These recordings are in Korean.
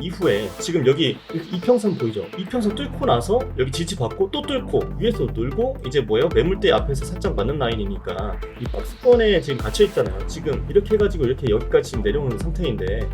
이후에 지금 여기 이평선 보이죠? 이평선 뚫고 나서 여기 지지 받고 또 뚫고 위에서 놀고 이제 뭐예요? 매물대 앞에서 살짝 맞는 라인이니까 이 박스권에 지금 갇혀 있잖아요. 지금 이렇게 해가지고 이렇게 여기까지 내려오는 상태인데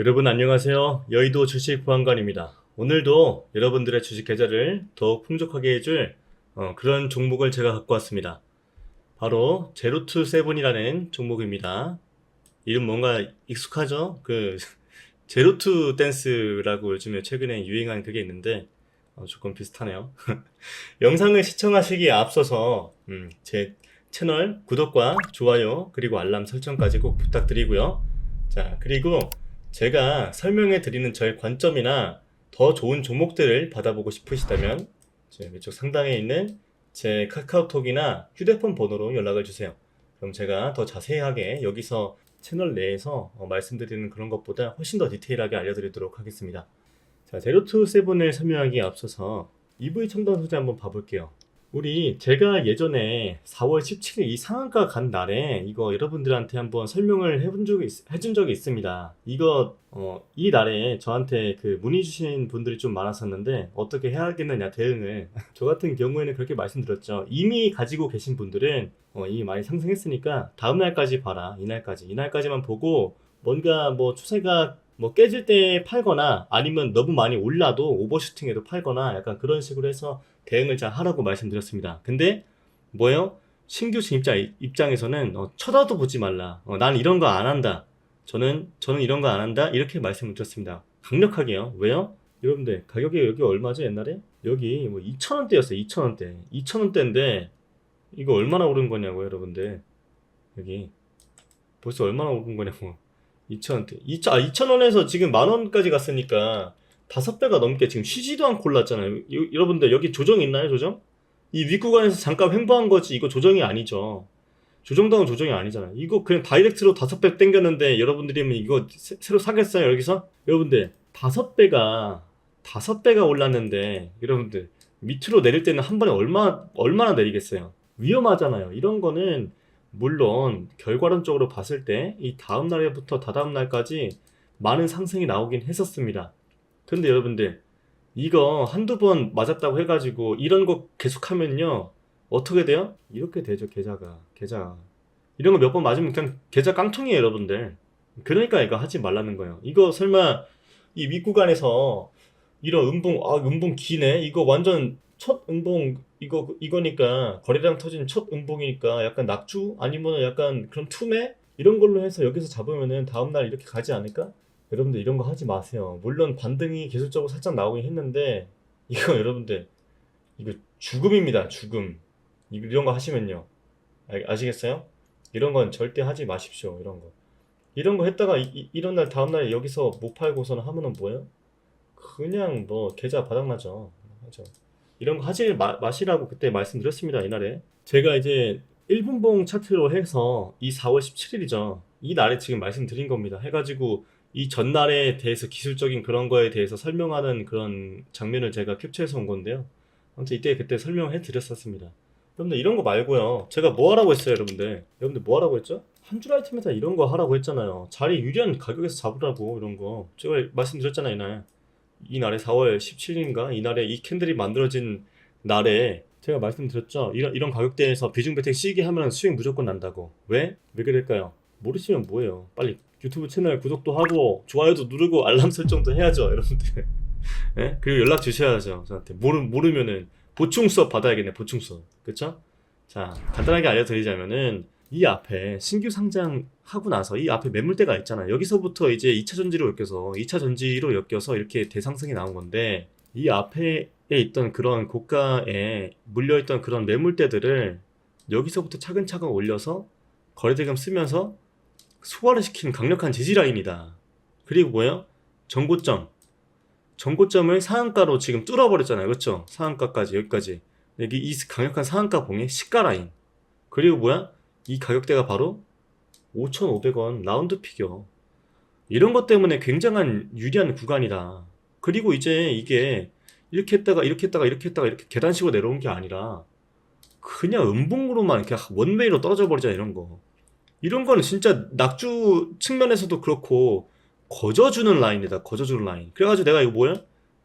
여러분 안녕하세요. 여의도 주식 보안관입니다. 오늘도 여러분들의 주식 계좌를 더욱 풍족하게 해줄 어, 그런 종목을 제가 갖고 왔습니다. 바로 제로투 세븐이라는 종목입니다. 이름 뭔가 익숙하죠? 그 제로투 댄스라고 요즘에 최근에 유행한 그게 있는데 어, 조금 비슷하네요. 영상을 시청하시기에 앞서서 음, 제 채널 구독과 좋아요 그리고 알람 설정까지 꼭 부탁드리고요. 자 그리고 제가 설명해 드리는 저의 관점이나 더 좋은 종목들을 받아보고 싶으시다면 제 왼쪽 상단에 있는 제 카카오톡이나 휴대폰 번호로 연락을 주세요. 그럼 제가 더 자세하게 여기서 채널 내에서 어, 말씀드리는 그런 것보다 훨씬 더 디테일하게 알려드리도록 하겠습니다. 자, 제로투 세븐을 설명하기에 앞서서 EV 첨단 소재 한번 봐볼게요. 우리 제가 예전에 4월 17일 이 상한가 간 날에 이거 여러분들한테 한번 설명을 해본 적이 있- 해준 적이 있습니다. 이거 어, 이 날에 저한테 그 문의 주신 분들이 좀 많았었는데 어떻게 해야 하겠느냐 대응을 저 같은 경우에는 그렇게 말씀드렸죠. 이미 가지고 계신 분들은 어, 이미 많이 상승했으니까 다음 날까지 봐라 이날까지 이날까지만 보고 뭔가 뭐 추세가 뭐 깨질 때 팔거나 아니면 너무 많이 올라도 오버슈팅해도 팔거나 약간 그런 식으로 해서 대응을 잘 하라고 말씀드렸습니다. 근데 뭐예요? 신규 진입자 입장에서는 어, 쳐다도 보지 말라. 어, 난 이런 거 안 한다. 저는 저는 이런 거 안 한다. 이렇게 말씀을 드렸습니다. 강력하게요. 왜요? 여러분들 가격이 여기 얼마죠 옛날에? 여기 뭐 2,000원대였어요. 2,000원대. 2,000원대인데 이거 얼마나 오른 거냐고 여러분들. 여기 벌써 얼마나 오른 거냐고. 2,000원대. 2,000, 아, 2,000원에서 지금 만 원까지 갔으니까 다섯 배가 넘게 지금 쉬지도 않고 올랐잖아요. 이- 여러분들 여기 조정 있나요? 조정? 이 윗구간에서 잠깐 횡보한 거지 이거 조정이 아니죠. 조정당은 조정이 아니잖아요. 이거 그냥 다이렉트로 다섯 배 땡겼는데 여러분들이면 이거 새- 새로 사겠어요 여기서? 여러분들 다섯 배가 다섯 배가 올랐는데 여러분들 밑으로 내릴 때는 한 번에 얼마 얼마나 내리겠어요? 위험하잖아요. 이런 거는 물론 결과론적으로 봤을 때 이 다음 날에부터 다다음 날까지 많은 상승이 나오긴 했었습니다. 근데 여러분들 이거 한두 번 맞았다고 해가지고 이런 거 계속하면요 어떻게 돼요? 이렇게 되죠 계좌가 계좌. 이런 거 몇 번 맞으면 그냥 계좌 깡통이에요 여러분들. 그러니까 이거 하지 말라는 거예요. 이거 설마 이 윗구간에서 이런 음봉 아 음봉 기네? 이거 완전 첫 음봉 이거 이거니까 거래량 터진 첫 음봉이니까 약간 낙주? 아니면 약간 그런 투매? 이런 걸로 해서 여기서 잡으면은 다음날 이렇게 가지 않을까? 여러분들 이런 거 하지 마세요. 물론 반등이 계속적으로 살짝 나오긴 했는데 이거 여러분들 이거 죽음입니다. 죽음. 이- 이런 거 하시면요. 아, 아시겠어요? 이런 건 절대 하지 마십시오. 이런 거. 이런 거 했다가 이, 런 날 다음 날 여기서 못 팔고서는 하면은 뭐예요? 그냥 뭐 계좌 바닥나죠. 하죠. 이런 거 하지 마, 마시라고 그때 말씀드렸습니다. 이날에. 제가 이제 1분봉 차트로 해서 이 4월 17일이죠. 이 날에 지금 말씀드린 겁니다. 해가지고 이 전날에 대해서 기술적인 그런 거에 대해서 설명하는 그런 장면을 제가 캡처해서 온 건데요. 아무튼 이때 그때 설명해 드렸었습니다. 여러분들 이런 거 말고요. 제가 뭐 하라고 했어요, 여러분들? 여러분들 뭐 하라고 했죠? 한 줄 아이템에다 이런 거 하라고 했잖아요. 자리 유리한 가격에서 잡으라고 이런 거. 제가 말씀드렸잖아요, 이날. 이날에 4월 17일인가? 이날에 이 캔들이 만들어진 날에 제가 말씀드렸죠. 이런 이런 가격대에서 비중 배팅 시기 하면 수익 무조건 난다고. 왜? 왜 그럴까요? 모르시면 뭐예요? 빨리 유튜브 채널 구독도 하고 좋아요도 누르고 알람 설정도 해야죠, 여러분들. 예? 그리고 연락 주셔야죠, 저한테. 모르 모르면은 보충 수업 받아야겠네, 보충 수업. 그렇죠? 자, 간단하게 알려드리자면은 이 앞에 신규 상장하고 나서 이 앞에 매물대가 있잖아요. 여기서부터 이제 2차 전지로 엮여서 2차 전지로 엮여서 이렇게 대상승이 나온 건데 이 앞에 있던 그런 고가에 물려있던 그런 매물대들을 여기서부터 차근차근 올려서 거래대금 쓰면서 소화를 시키는 강력한 지지 라인이다. 그리고 뭐예요? 정고점. 정고점을 상한가로 지금 뚫어버렸잖아요. 그렇죠? 상한가까지 여기까지. 여기 이 강력한 상한가 봉의 시가 라인. 그리고 뭐야? 이 가격대가 바로 5,500원 라운드 피겨. 이런 것 때문에 굉장한 유리한 구간이다. 그리고 이제 이게 이렇게 했다가 이렇게 했다가 이렇게 했다가 이렇게 계단식으로 내려온 게 아니라 그냥 음봉으로만 이렇게 원웨이로 떨어져 버리자 이런 거. 이런 거는 진짜 낙주 측면에서도 그렇고 거저주는 라인이다. 거저주는 라인. 그래가지고 내가 이거 뭐야?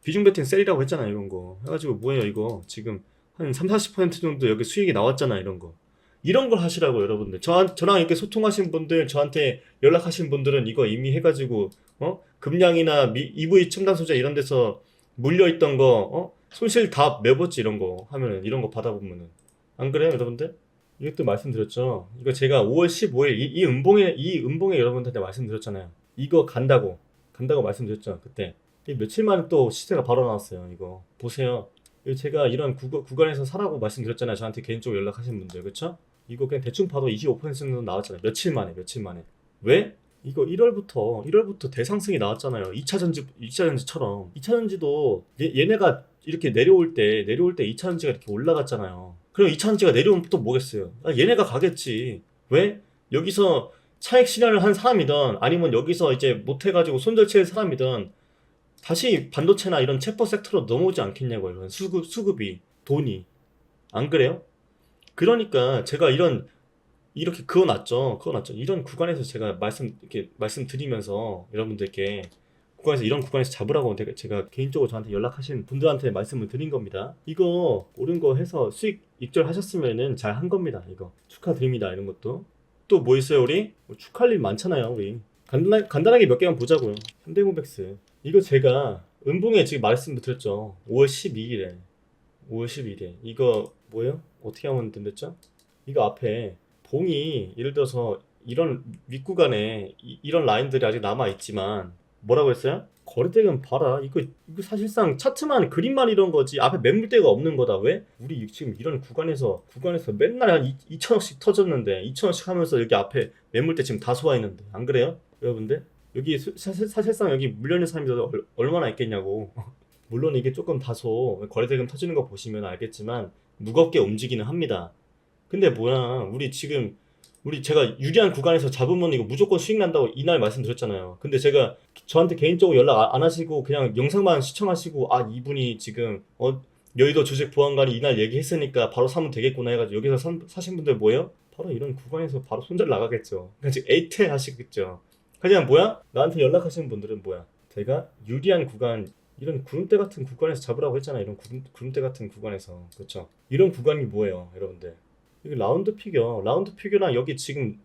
비중 베팅 셀이라고 했잖아 이런 거. 해가지고 뭐예요 이거 지금 한 3, 40% 정도 여기 수익이 나왔잖아 이런 거. 이런 걸 하시라고 여러분들. 저 저랑 이렇게 소통하신 분들 저한테 연락하신 분들은 이거 이미 해가지고 어 금량이나 미, EV 첨단 소재 이런 데서 물려 있던 거 어? 손실 다 메웠지 이런 거 하면은 이런 거 받아보면은 안 그래요 여러분들? 이것도 말씀드렸죠. 이거 제가 5월 15일 이, 이 음봉에 이 음봉에 여러분들한테 말씀드렸잖아요. 이거 간다고 간다고 말씀드렸죠 그때. 이 며칠 만에 또 시세가 바로 나왔어요. 이거 보세요. 제가 이런 구간, 구간에서 사라고 말씀드렸잖아요. 저한테 개인적으로 연락하신 분들 그쵸? 이거 그냥 대충 봐도 25% 정도 나왔잖아요. 며칠 만에 며칠 만에. 왜? 이거 1월부터 1월부터 대상승이 나왔잖아요. 2차 전지 2차 전지처럼 2차 전지도 얘, 얘네가 이렇게 내려올 때 내려올 때 2차 전지가 이렇게 올라갔잖아요. 2차 전지가 내려오면 또 뭐겠어요? 아, 얘네가 가겠지. 왜? 여기서 차익 실현을 한 사람이든 아니면 여기서 이제 못 해가지고 손절칠 사람이든 다시 반도체나 이런 체퍼 섹터로 넘어오지 않겠냐고요. 이런 수급 수급이 돈이 안 그래요? 그러니까 제가 이런 이렇게 그어놨죠. 그어놨죠. 이런 구간에서 제가 말씀 이렇게 말씀드리면서 여러분들께 구간에서 이런 구간에서 잡으라고 제가, 개인적으로 저한테 연락하신 분들한테 말씀을 드린 겁니다. 이거 옳은 거 해서 수익 익절하셨으면은 잘 한 겁니다. 이거 축하드립니다. 이런 것도 또 뭐 있어요 우리 뭐 축하할 일 많잖아요 우리 간단하, 간단하게 몇 개만 보자고요. 현대모백스 이거 제가 은봉에 지금 말씀드렸죠. 5월 12일에 5월 12일에 이거 뭐예요? 어떻게 하면 된댔죠? 이거 앞에 봉이 예를 들어서 이런 윗구간에 이, 이런 라인들이 아직 남아 있지만 뭐라고 했어요? 거래대금 봐라 이거 이거 사실상 차트만 그림만 이런 거지 앞에 매물대가 없는 거다 왜? 우리 지금 이런 구간에서 구간에서 맨날 한 2 천억씩 터졌는데 2천억씩 하면서 여기 앞에 매물대 지금 다 있는데 안 그래요? 여러분들? 여기 수- 사실, 사실상 여기 물려있는 사람이 얼- 얼마나 있겠냐고 물론 이게 조금 다소 거래대금 터지는 거 보시면 알겠지만 무겁게 움직이는 합니다 근데 뭐야 우리 지금 우리 제가 유리한 구간에서 잡으면 이거 무조건 수익 난다고 이날 말씀드렸잖아요. 근데 제가 저한테 개인적으로 연락 아- 안 하시고 그냥 영상만 시청하시고 아 이분이 지금 어 여의도 주식 보안관이 이날 얘기했으니까 바로 사면 되겠구나 해가지고 여기서 산- 사신 분들 뭐예요? 바로 이런 구간에서 바로 손절 나가겠죠. 그냥 지금 에이텔 하시겠죠. 그냥 뭐야? 나한테 연락하시는 분들은 뭐야? 제가 유리한 구간 이런 구름대 같은 구간에서 잡으라고 했잖아요. 이런 구름, 구름대 같은 구간에서 그렇죠. 이런 구간이 뭐예요, 여러분들? 여기 라운드 피겨, 라운드 피겨랑 여기 지금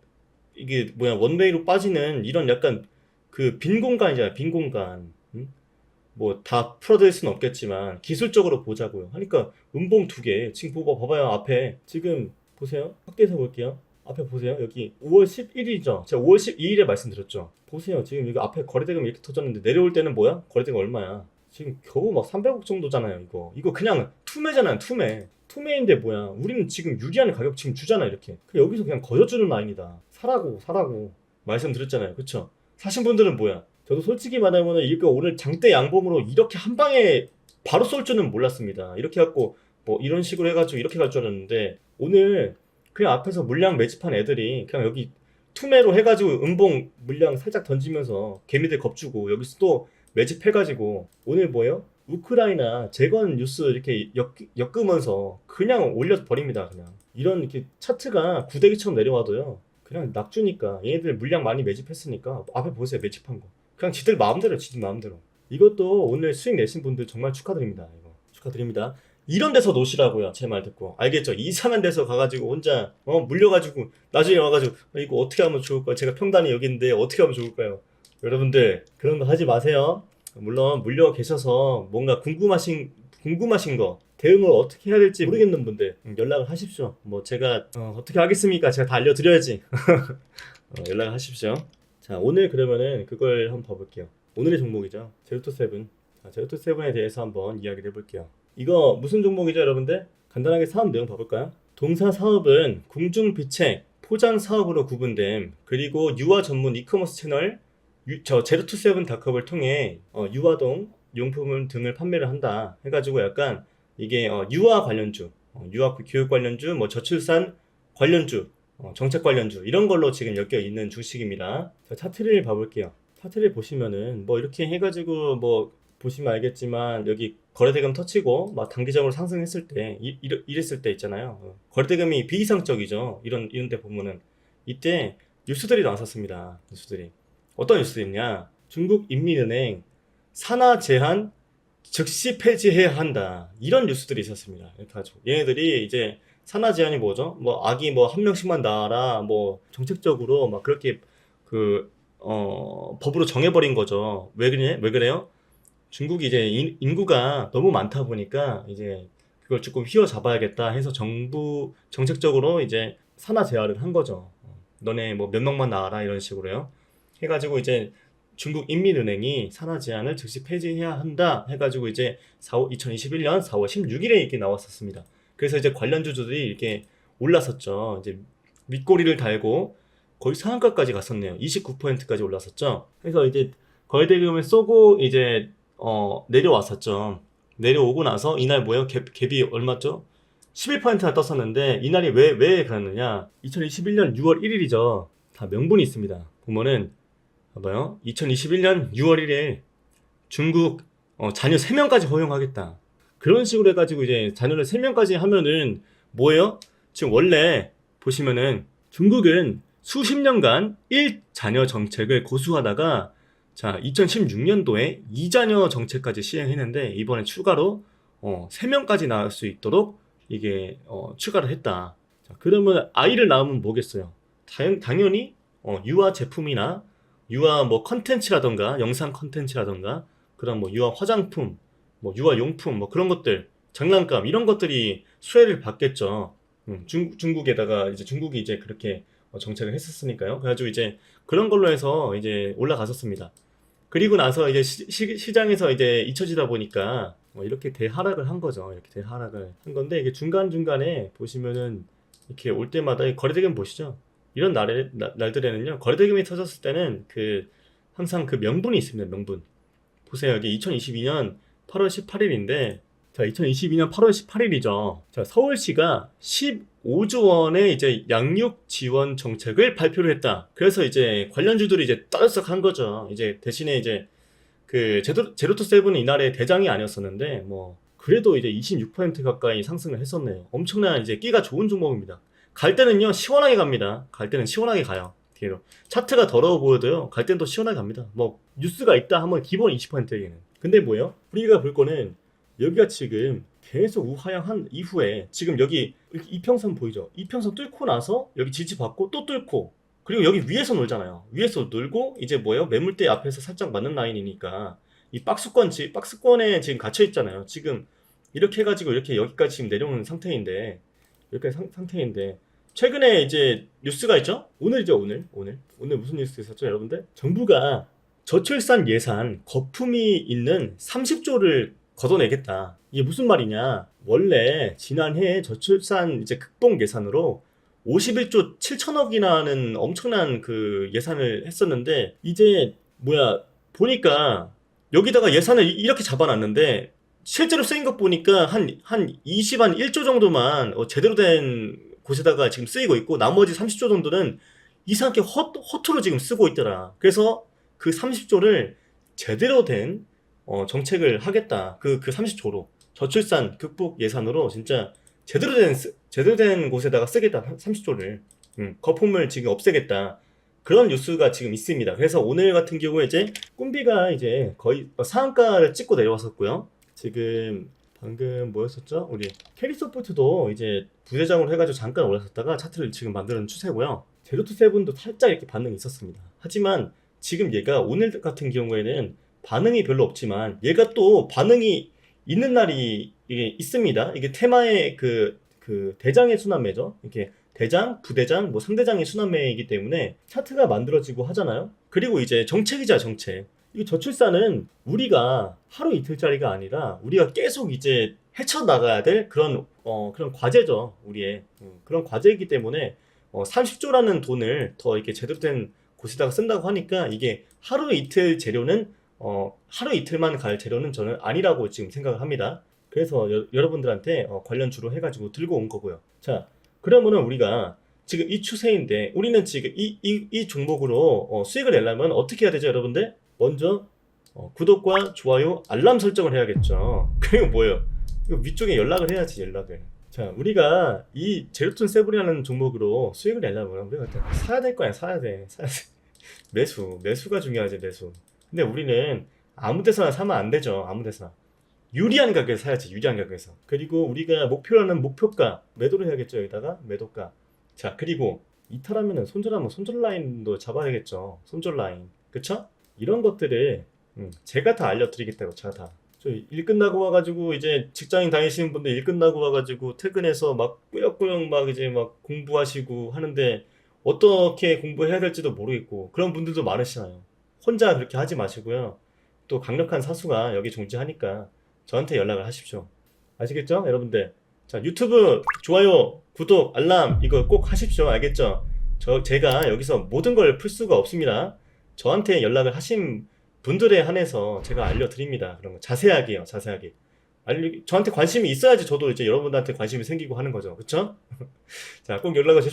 이게 뭐야 원웨이로 빠지는 이런 약간 그 빈 공간이잖아요. 빈 공간. 뭐다 풀어드릴 수는 없겠지만 기술적으로 보자고요. 하니까 음봉 두 개. 지금 보고 봐봐요. 앞에 지금 보세요. 확대해서 볼게요. 앞에 보세요. 여기 5월 11일이죠. 제가 5월 12일에 말씀드렸죠. 보세요. 지금 여기 앞에 거래대금 이렇게 터졌는데 내려올 때는 뭐야? 거래대금 얼마야? 지금 겨우 막 300억 정도잖아요. 이거. 이거 그냥 투매잖아요. 투매. 투매인데 뭐야? 우리는 지금 유리한 가격 지금 주잖아 이렇게. 그 여기서 그냥 거저주는 라인이다. 사라고 사라고 말씀드렸잖아요. 그쵸? 사신 분들은 뭐야? 저도 솔직히 말하면 이거 오늘 장대 양봉으로 이렇게 한 방에 바로 쏠 줄은 몰랐습니다. 이렇게 갖고 뭐 이런 식으로 해가지고 이렇게 갈 줄 알았는데 오늘 그냥 앞에서 물량 매집한 애들이 그냥 여기 투매로 해가지고 음봉 물량 살짝 던지면서 개미들 겁주고 여기서 또 매집해가지고 오늘 뭐예요? 우크라이나 재건 뉴스 이렇게 엮, 엮으면서 그냥 올려 버립니다 그냥. 이런 이렇게 차트가 구데기처럼 내려와도요 그냥 낙주니까 얘네들 물량 많이 매집했으니까 앞에 보세요 매집한 거. 그냥 지들 마음대로 지들 마음대로. 이것도 오늘 수익 내신 분들 정말 축하드립니다 이거. 축하드립니다. 이런 데서 놓으시라고요 제 말 듣고. 알겠죠? 이상한 데서 가가지고 혼자 어 물려가지고 나중에 와가지고 어, 이거 어떻게 하면 좋을까요? 제가 평단이 여기인데 어떻게 하면 좋을까요? 여러분들 그런 거 하지 마세요 물론 물려 계셔서 뭔가 궁금하신 궁금하신 거 대응을 어떻게 해야 될지 모르겠는 분들 음, 연락을 하십시오. 뭐 제가 어, 떻게 하겠습니까? 제가 다 알려드려야지. 어, 연락을 하십시오. 자 오늘 그러면은 그걸 한번 봐볼게요. 오늘의 종목이죠. 제로투 세븐. 자, 제로투 세븐에 대해서 한번 이야기를 해볼게요. 이거 무슨 종목이죠, 여러분들? 간단하게 사업 내용 봐볼까요? 동사 사업은 궁중 비책, 포장 사업으로 구분됨. 그리고 유아 전문 이커머스 채널 유- 저 제로투세븐 닷컴을 통해 어, 유아동 용품 등을 판매를 한다 해가지고 약간 이게 어, 유아 관련주, 어, 유아 교육 관련주, 뭐 저출산 관련주, 어, 정책 관련주 이런 걸로 지금 엮여 있는 주식입니다. 자, 차트를 봐볼게요. 차트를 보시면은 뭐 이렇게 해가지고 뭐 보시면 알겠지만 여기 거래대금 터치고 막 단기적으로 상승했을 때 이, 이랬을 때 있잖아요. 어, 거래대금이 비이상적이죠. 이런 이런 데 보면은 이때 뉴스들이 나왔었습니다. 뉴스들이 어떤 뉴스들이냐? 중국 인민은행 산하 제한 즉시 폐지해야 한다. 이런 뉴스들이 있었습니다. 가지고 얘네들이 이제 산하 제한이 뭐죠? 뭐 아기 뭐 한 명씩만 낳아라. 뭐 정책적으로 막 그렇게 그 어, 법으로 정해버린 거죠. 왜 그래? 왜 그래요? 중국이 이제 인, 인구가 너무 많다 보니까 이제 그걸 조금 휘어잡아야겠다 해서 정부 정책적으로 이제 산하 제한을 한 거죠. 어, 너네 뭐 몇 명만 나와라 이런 식으로요. 해가지고 이제 중국 인민은행이 산하 제한을 즉시 폐지해야 한다 해가지고 이제 4월, 2021년 4월 16일에 이렇게 나왔었습니다. 그래서 이제 관련 주주들이 이렇게 올랐었죠. 이제 윗꼬리를 달고 거의 상한가까지 갔었네요. 29%까지 올랐었죠. 그래서 이제 거래대금을 쏘고 이제 어 내려왔었죠. 내려오고 나서 이날 뭐예요? 갭, 갭이 얼마죠? 11%나 떴었는데 이날이 왜 왜 그랬느냐? 2021년 6월 1일이죠. 다 명분이 있습니다. 보면은 봐봐요. 2021년 6월 1일 중국 어, 자녀 3명까지 허용하겠다. 그런 식으로 해가지고 이제 자녀를 3명까지 하면은 뭐예요? 지금 원래 보시면은 중국은 수십 년간 1자녀 정책을 고수하다가 자 2016년도에 2자녀 정책까지 시행했는데 이번에 추가로 어, 3명까지 낳을 수 있도록 이게 어, 추가를 했다. 자, 그러면 아이를 낳으면 뭐겠어요? 당, 당연히 어, 유아 제품이나 유아 뭐 컨텐츠라던가 영상 컨텐츠라던가 그런 뭐 유아 화장품, 뭐 유아 용품 뭐 그런 것들 장난감 이런 것들이 수혜를 받겠죠. 음, 중, 중국에다가 이제 중국이 이제 그렇게 어, 정책을 했었으니까요. 그래가지고 이제 그런 걸로 해서 이제 올라갔었습니다. 그리고 나서 이제 시, 장에서 이제 잊혀지다 보니까 어, 이렇게 대하락을 한 거죠. 이렇게 대하락을 한 건데 이게 중간 중간에 보시면은 이렇게 올 때마다 이 거래대금 보시죠. 이런 날에 나- 날들에는요 거래대금이 터졌을 때는 그 항상 그 명분이 있습니다. 명분. 보세요. 여기 2022년 8월 18일인데 자, 2022년 8월 18일이죠. 자, 서울시가 15조 원의 이제 양육 지원 정책을 발표를 했다. 그래서 이제 관련주들이 이제 떠들썩 한 거죠. 이제 대신에 이제 그 제도, 제로투 세븐은 이날의 대장이 아니었었는데 뭐 그래도 이제 26% 가까이 상승을 했었네요. 엄청난 이제 끼가 좋은 종목입니다. 갈 때는요 시원하게 갑니다. 갈 때는 시원하게 가요. 뒤로 차트가 더러워 보여도요 갈 때는 또 시원하게 갑니다. 뭐 뉴스가 있다 하면 기본 20%에는. 근데 뭐예요? 우리가 볼 거는 여기가 지금 계속 우하향한 이후에 지금 여기 이평선 보이죠? 이평선 뚫고 나서 여기 지지받고 또 뚫고 그리고 여기 위에서 놀잖아요. 위에서 놀고 이제 뭐예요? 매물대 앞에서 살짝 맞는 라인이니까 이 박스권 지 박스권에 지금 갇혀 있잖아요. 지금 이렇게 해가지고 이렇게 여기까지 지금 내려오는 상태인데 이렇게 상, 상태인데 최근에 이제 뉴스가 있죠? 오늘이죠 오늘 오늘 오늘 무슨 뉴스 있었죠 여러분들? 정부가 저출산 예산 거품이 있는 30조를 걷어내겠다. 이게 무슨 말이냐? 원래 지난해 저출산 이제 극복 예산으로 51조 7천억이라는 엄청난 그 예산을 했었는데 이제 뭐야 보니까 여기다가 예산을 이- 이렇게 잡아놨는데 실제로 쓰인 것 보니까 한 한 20, 한 1조 정도만 어, 제대로 된 곳에다가 지금 쓰이고 있고 나머지 30조 정도는 이상하게 허, 허투루 지금 쓰고 있더라. 그래서 그 30조를 제대로 된 어, 정책을 하겠다. 그, 그 30조로. 저출산 극복 예산으로 진짜 제대로 된, 쓰- 제대로 된 곳에다가 쓰겠다. 30조를. 음, 거품을 지금 없애겠다. 그런 뉴스가 지금 있습니다. 그래서 오늘 같은 경우에 이제 꿈비가 이제 거의 상한가를 찍고 내려왔었고요. 지금 방금 뭐였었죠? 우리 캐리소프트도 이제 부대장으로 해가지고 잠깐 올랐었다가 차트를 지금 만드는 추세고요. 제로투 세븐도 살짝 이렇게 반응이 있었습니다. 하지만 지금 얘가 오늘 같은 경우에는 반응이 별로 없지만 얘가 또 반응이 있는 날이 이게 있습니다. 이게 테마의 그, 그 대장의 순환매죠. 이렇게 대장, 부대장, 뭐 상대장의 순환매이기 때문에 차트가 만들어지고 하잖아요. 그리고 이제 정책이자 정책. 이 저출산은 우리가 하루 이틀짜리가 아니라 우리가 계속 이제 헤쳐나가야 될 그런 어 그런 과제죠. 우리의 음, 그런 과제이기 때문에 어 30조라는 돈을 더 이렇게 제대로 된 곳에다가 쓴다고 하니까 이게 하루 이틀 재료는 어 하루 이틀만 갈 재료는 저는 아니라고 지금 생각을 합니다. 그래서 여, 여러분들한테 어, 관련 주로 해가지고 들고 온 거고요. 자, 그러면은 우리가 지금 이 추세인데 우리는 지금 이, 이, 이 종목으로 어, 수익을 내려면 어떻게 해야 되죠, 여러분들? 먼저 어, 구독과 좋아요, 알람 설정을 해야겠죠. 그리고 뭐예요? 이거 위쪽에 연락을 해야지 연락을. 자, 우리가 이 제로톤 세븐이라는 종목으로 수익을 내려면 우리가 사야 될거 아니야, 사야 돼, 사야 돼. 매수, 매수가 중요하지 매수. 근데 우리는 아무 데서나 사면 안 되죠, 아무 데서나. 유리한 가격에 사야지, 유리한 가격에서. 그리고 우리가 목표라는 목표가 매도를 해야겠죠, 여기다가 매도가. 자, 그리고 이탈하면은 손절하면 손절 라인도 잡아야겠죠, 손절 라인, 그쵸? 이런 것들을 음, 제가 다 알려드리겠다고 제가 다. 저일 끝나고 와가지고 이제 직장인 다니시는 분들 일 끝나고 와가지고 퇴근해서 막 꾸역꾸역 막 이제 막 공부하시고 하는데 어떻게 공부해야 될지도 모르겠고 그런 분들도 많으시잖아요. 혼자 그렇게 하지 마시고요. 또 강력한 사수가 여기 존재하니까 저한테 연락을 하십시오. 아시겠죠? 여러분들. 자, 유튜브 좋아요, 구독, 알람 이거 꼭 하십시오. 알겠죠? 저 제가 여기서 모든 걸 풀 수가 없습니다. 저한테 연락을 하신 분들에 한해서 제가 알려드립니다. 그런 거 자세하게요, 자세하게. 알리, 저한테 관심이 있어야지 저도 이제 여러분들한테 관심이 생기고 하는 거죠. 그쵸? 자, 꼭 연락을 주십시오.